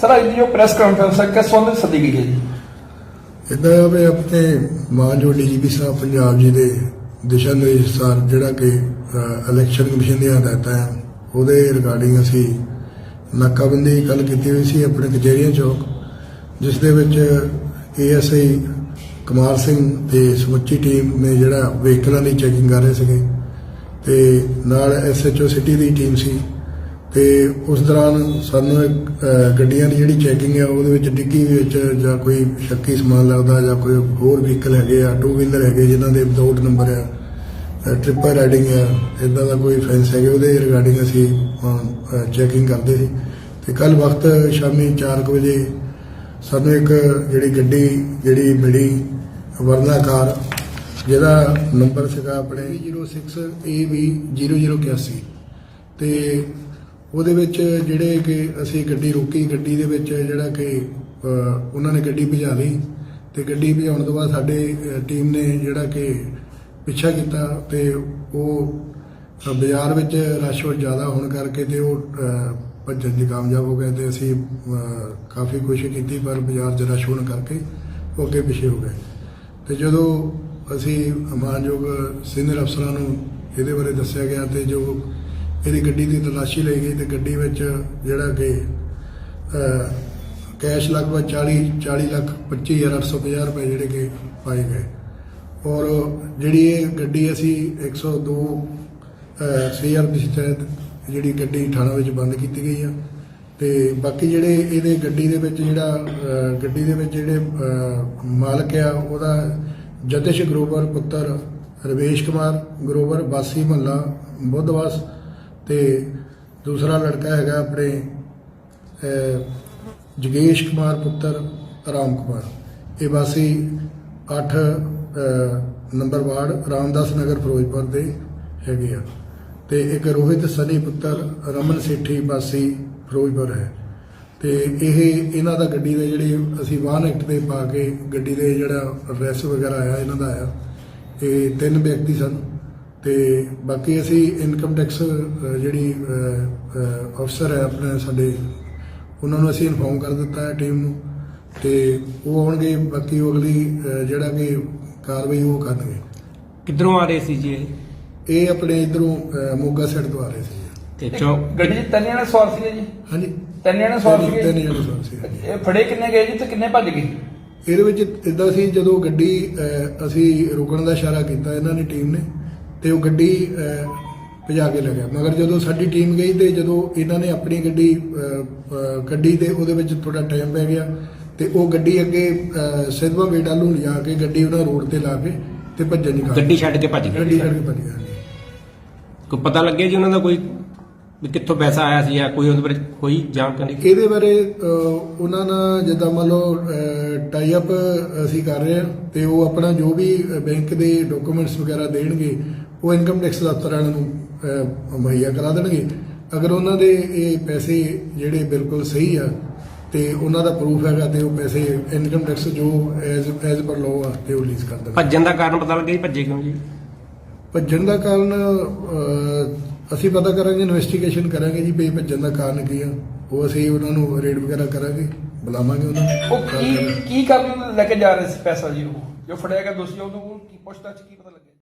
Sir ਅੱਜ ਦੀ ਜੋ press conference ਹੈ ਕਿਸ ਸੰਬੰਧ ਵਿੱਚ ਸੱਦੀ ਗਈ ਹੈ ਜੀ ਇਦਾਂ ਵੀ ਆਪਣੇ ਮਾਨਯੋਗ ਡੀਜੀਪੀ ਸਾਹਿਬ ਪੰਜਾਬ ਜੀ ਦੇ ਦਿਸ਼ਾ ਨਿਰਦੇਸ਼ ਜਿਹੜਾ ਕਿ ਇਲੈਕਸ਼ਨ ਕਮਿਸ਼ਨ ਦੀਆਂ ਹਦਾਇਤਾਂ ਹੈ ਉਹਦੇ ਰਿਗਾਰਡਿੰਗ ਅਸੀਂ ਨਾਕਾਬੰਦੀ ਕੱਲ ਕੀਤੀ ਹੋਈ ਸੀ ਆਪਣੇ ਕਚਹਿਰੀਆਂ ਚੌਕ, ਜਿਸ ਦੇ ਵਿੱਚ ਏਐਸਆਈ ਕੁਮਾਰ ਸਿੰਘ ਤੇ ਸਮੁੱਚੀ ਟੀਮ ਨੇ ਜਿਹੜਾ ਵਹੀਕਲਾਂ ਦੀ ਚੈਕਿੰਗ ਕਰ ਰਹੇ ਸੀਗੇ ਤੇ ਨਾਲ ਐਸਐਚਓ ਸਿਟੀ ਦੀ ਟੀਮ ਸੀ। ਤੇ ਉਸ ਦੌਰਾਨ ਸਾਨੂੰ ਇੱਕ ਗੱਡੀਆਂ ਦੀ ਜਿਹੜੀ ਚੈਕਿੰਗ ਹੈ ਉਹਦੇ ਵਿੱਚ ਡਿੱਗੀ ਵਿੱਚ ਜਾਂ ਕੋਈ ਸ਼ੱਕੀ ਸਮਾਨ ਲੱਗਦਾ ਜਾਂ ਕੋਈ ਹੋਰ ਵਹੀਕਲ ਹੈਗੇ ਆ ਟੂ ਵੀਲਰ ਹੈਗੇ ਜਿਨ੍ਹਾਂ ਦੇ ਵਿਦਆਊਟ ਨੰਬਰ ਆ ਟ੍ਰਿਪਲ ਰਾਈਡਿੰਗ ਆ ਇਦਾਂ ਦਾ ਕੋਈ ਫੈਂਸ ਹੈਗੇ, ਉਹਦੇ ਰਿਗਾਰਡਿੰਗ ਅਸੀਂ ਚੈਕਿੰਗ ਕਰਦੇ ਸੀ। ਤੇ ਕੱਲ ਵਕਤ ਸ਼ਾਮੀ 4 ਵਜੇ ਸਾਨੂੰ ਇੱਕ ਜਿਹੜੀ ਗੱਡੀ, ਜਿਹੜੀ ਮਿਲੀ ਵਰਨਾ ਕਾਰ, ਜਿਹਦਾ ਨੰਬਰ ਸੀਗਾ ਆਪਣੇ 06AB0081 ਤੇ ਉਹਦੇ ਵਿੱਚ ਜਿਹੜੇ ਕਿ ਅਸੀਂ ਗੱਡੀ ਰੋਕੀ, ਗੱਡੀ ਦੇ ਵਿੱਚ ਜਿਹੜਾ ਕਿ ਉਹਨਾਂ ਨੇ ਗੱਡੀ ਭਜਾ ਲਈ ਤੇ ਗੱਡੀ ਭਜਾਉਣ ਤੋਂ ਬਾਅਦ ਸਾਡੇ ਟੀਮ ਨੇ ਜਿਹੜਾ ਕਿ ਪਿੱਛਾ ਕੀਤਾ ਤੇ ਉਹ ਬਾਜ਼ਾਰ ਵਿੱਚ ਰਸ਼ ਜ਼ਿਆਦਾ ਹੋਣ ਕਰਕੇ ਤੇ ਉਹ ਭੱਜਣ 'ਚ ਕਾਮਯਾਬ ਹੋ ਗਏ ਤੇ ਅਸੀਂ ਕਾਫੀ ਕੋਸ਼ਿਸ਼ ਕੀਤੀ ਪਰ ਬਾਜ਼ਾਰ 'ਚ ਰਸ਼ ਹੋਣ ਕਰਕੇ ਉਹ ਅੱਗੇ ਪਿੱਛੇ ਹੋ ਗਏ। ਤੇ ਜਦੋਂ ਅਸੀਂ ਮਾਨਯੋਗ ਸੀਨੀਅਰ ਅਫਸਰਾਂ ਨੂੰ ਇਹਦੇ ਬਾਰੇ ਦੱਸਿਆ ਗਿਆ ਤੇ ਜੋ ਇਹਦੀ ਗੱਡੀ ਦੀ ਤਲਾਸ਼ੀ ਲਈ ਗਈ ਤੇ ਗੱਡੀ ਵਿੱਚ ਜਿਹੜਾ ਕਿ ਕੈਸ਼ ਲਗਭਗ 40 40 ਲੱਖ 25850 ਰੁਪਏ ਜਿਹੜੇ ਕਿ ਪਾਏ ਗਏ। ਔਰ ਜਿਹੜੀ ਇਹ ਗੱਡੀ ਅਸੀਂ 102 ਸੀਆਰ ਦੀ ਤਹਿਤ ਜਿਹੜੀ ਗੱਡੀ ਥਾਣਾ ਵਿੱਚ ਬੰਦ ਕੀਤੀ ਗਈ ਆ। ਤੇ ਬਾਕੀ ਜਿਹੜੇ ਇਹਦੇ ਗੱਡੀ ਦੇ ਵਿੱਚ ਜਿਹੜਾ ਗੱਡੀ ਦੇ ਵਿੱਚ ਜਿਹੜੇ ਮਾਲਕ ਆ, ਉਹਦਾ ਜਤਿਸ਼ ਗਰੋਵਰ ਪੁੱਤਰ ਰਵੇਸ਼ ਕੁਮਾਰ ਗਰੋਵਰ ਬਾਸੀ ਮਹੱਲਾ ਬੁੱਧਵਾਸ ਤੇ ਦੂਸਰਾ ਲੜਕਾ ਹੈਗਾ ਆਪਣੇ ਅਹ, ਜਗੇਸ਼ ਕੁਮਾਰ ਪੁੱਤਰ ਰਾਮ ਕੁਮਾਰ। ਇਹ ਵਾਸੀ 8 ਨੰਬਰ ਵਾਰਡ ਰਾਮਦਾਸ ਨਗਰ ਫਿਰੋਜ਼ਪੁਰ ਦੇ ਹੈਗੇ ਆ। ਤੇ ਇੱਕ ਰੋਹਿਤ ਸਨੀ ਪੁੱਤਰ ਰਮਨ ਸੇਠੀ ਵਾਸੀ ਫਿਰੋਜ਼ਪੁਰ ਹੈ। ਤੇ ਇਹ ਇਹਨਾਂ ਦਾ ਗੱਡੀ ਦੇ ਜਿਹੜੇ ਅਸੀਂ ਵਾਹਨ ਐਕਟ ਤੇ ਪਾ ਕੇ ਗੱਡੀ ਦੇ ਜਿਹੜਾ ਐਡਰੈਸ ਵਗੈਰਾ ਆਇਆ ਇਹਨਾਂ ਦਾ ਆਇਆ। ਇਹ ਤਿੰਨ ਵਿਅਕਤੀ ਸਨ। ਤੇ ਬਾਕੀ ਅਸੀਂ ਇਨਕਮ ਟੈਕਸ ਜਿਹੜੀ ਅਫਸਰ ਹੈ ਆਪਣੇ ਸਾਡੇ ਉਹਨਾਂ ਨੂੰ ਅਸੀਂ ਇਨਫੋਰਮ ਕਰ ਦਿੱਤਾ ਹੈ ਟੀਮ ਨੂੰ ਤੇ ਉਹ ਆਉਣਗੇ ਬਾਕੀ ਉਹ ਅਗਲੀ ਜਿਹੜਾ ਕਿ ਕਾਰਵਾਈ ਉਹ ਕਰਨਗੇ। ਕਿੱਧਰੋਂ ਆ ਰਹੇ ਸੀ ਜੀ ਇਹ? ਇਹ ਆਪਣੇ ਇਧਰੋਂ ਮੋਗਾ ਸਾਈਡ ਤੋਂ ਆ ਰਹੇ ਸੀ। ਤੇ ਚੌਕ ਗੱਡੀ 'ਚ ਤਿੰਨ ਜਣੇ ਸਵਾਰ ਸੀਗੇ ਜੀ? ਹਾਂਜੀ। ਤਿੰਨ ਜਣੇ ਸਵਾਰ ਤਿੰਨ- ਤਿੰਨ ਸੀਗੇ ਜਣੇ ਸਵਾਰ ਸੀ ਇਹ ਫੜੇ ਕਿੰਨੇ ਗਏ ਜੀ ਤੇ ਕਿੰਨੇ ਭੱਜ ਗਏ? ਇਹਦੇ ਵਿੱਚ ਇਦਾਂ ਸੀ ਜਦੋਂ ਗੱਡੀ ਅਸੀਂ ਰੁਕਣ ਦਾ ਇਸ਼ਾਰਾ ਕੀਤਾ ਇਹਨਾਂ ਦੀ ਟੀਮ ਨੇ ਤੇ ਉਹ ਗੱਡੀ ਭਜਾ ਕੇ ਲੈ ਗਿਆ। ਮਗਰ ਜਦੋਂ ਸਾਡੀ ਟੀਮ ਗਈ ਤੇ ਜਦੋਂ ਇਹਨਾਂ ਨੇ ਆਪਣੀ ਗੱਡੀ ਗੱਡੀ ਤੇ ਉਹਦੇ ਵਿੱਚ ਥੋੜਾ ਟਾਈਮ ਪੈ ਗਿਆ ਤੇ ਉਹ ਗੱਡੀ ਅੱਗੇ ਸਿੱਧਵਾਂ ਬੇਟਾ ਨੂੰ ਲਿਜਾ ਕੇ ਗੱਡੀ ਉਹਨਾਂ ਰੋਡ ਤੇ ਲਾ ਕੇ ਤੇ ਭੱਜਣ ਨਿਕਾਲ ਗੱਡੀ ਛੱਡ ਕੇ ਭੱਜ ਗੱਡੀ ਗਏ ਛੱਡ ਕੇ ਭੱਜ ਗਿਆ ਕੋਈ ਪਤਾ ਲੱਗਿਆ ਜੀ ਉਹਨਾਂ ਦਾ ਕੋਈ ਵੀ ਕਿੱਥੋਂ ਪੈਸਾ ਆਇਆ ਸੀ ਜਾਂ ਕੋਈ ਉਹਦੇ ਬਾਰੇ ਕੋਈ ਜਾਣਕਾਰੀ ਇਹਦੇ ਬਾਰੇ ਉਹਨਾਂ ਨਾਲ ਜਿੱਦਾਂ ਮੰਨ ਲਓ ਟਾਈ ਅਪ ਅਸੀਂ ਕਰ ਰਹੇ ਹਾਂ ਤੇ ਉਹ ਆਪਣਾ ਜੋ ਵੀ ਬੈਂਕ ਦੇ ਡਾਕੂਮੈਂਟਸ ਵਗੈਰਾ ਦੇਣਗੇ ਉਹ ਇਨਕਮ ਟੈਕਸ ਦਫ਼ਤਰ ਵਾਲਿਆਂ ਨੂੰ ਮੁਹੱਈਆ ਕਰਾ ਦੇਣਗੇ। ਅਗਰ ਉਹਨਾਂ ਦੇ ਇਹ ਪੈਸੇ ਜਿਹੜੇ ਬਿਲਕੁਲ ਸਹੀ ਆ ਤੇ ਉਹਨਾਂ ਦਾ ਪ੍ਰੂਫ ਹੈਗਾ ਤੇ ਉਹ ਪੈਸੇ ਇਨਕਮ ਟੈਕਸ ਜੋ ਐਜ਼ ਐਜ਼ ਪਰ ਲਾਅ ਆ ਤੇ ਉਹ ਰਿਲੀਜ਼ ਕਰ ਦੇਣਗੇ। ਭੱਜਣ ਦਾ ਕਾਰਨ ਪਤਾ ਲੱਗਿਆ ਜੀ ਭੱਜੇ ਕਿਉਂ ਜੀ? ਭੱਜਣ ਦਾ ਕਾਰਨ ਅਸੀਂ ਪਤਾ ਕਰਾਂਗੇ ਇਨਵੈਸਟੀਗੇਸ਼ਨ ਕਰਾਂਗੇ ਜੀ ਵੀ ਭੱਜਣ ਦਾ ਕਾਰਨ ਕੀ ਆ। ਉਹ ਅਸੀਂ ਉਹਨਾਂ ਨੂੰ ਰੇਡ ਵਗੈਰਾ ਕਰਾਂਗੇ ਬੁਲਾਵਾਂਗੇ ਉਹਨਾਂ ਨੂੰ। ਉਹ ਕੀ ਕੀ ਕਰਨ ਲੈ ਕੇ ਜਾ ਰਹੇ ਸੀ ਪੈਸਾ ਜੀ ਉਹ? ਜੋ ਫੜਿਆ ਗਿਆ ਦੋਸ਼ੀ ਉਹਨੂੰ ਕੀ ਪੁੱਛਤਾਛ ਕੀ ਪਤਾ ਲੱਗਿਆ?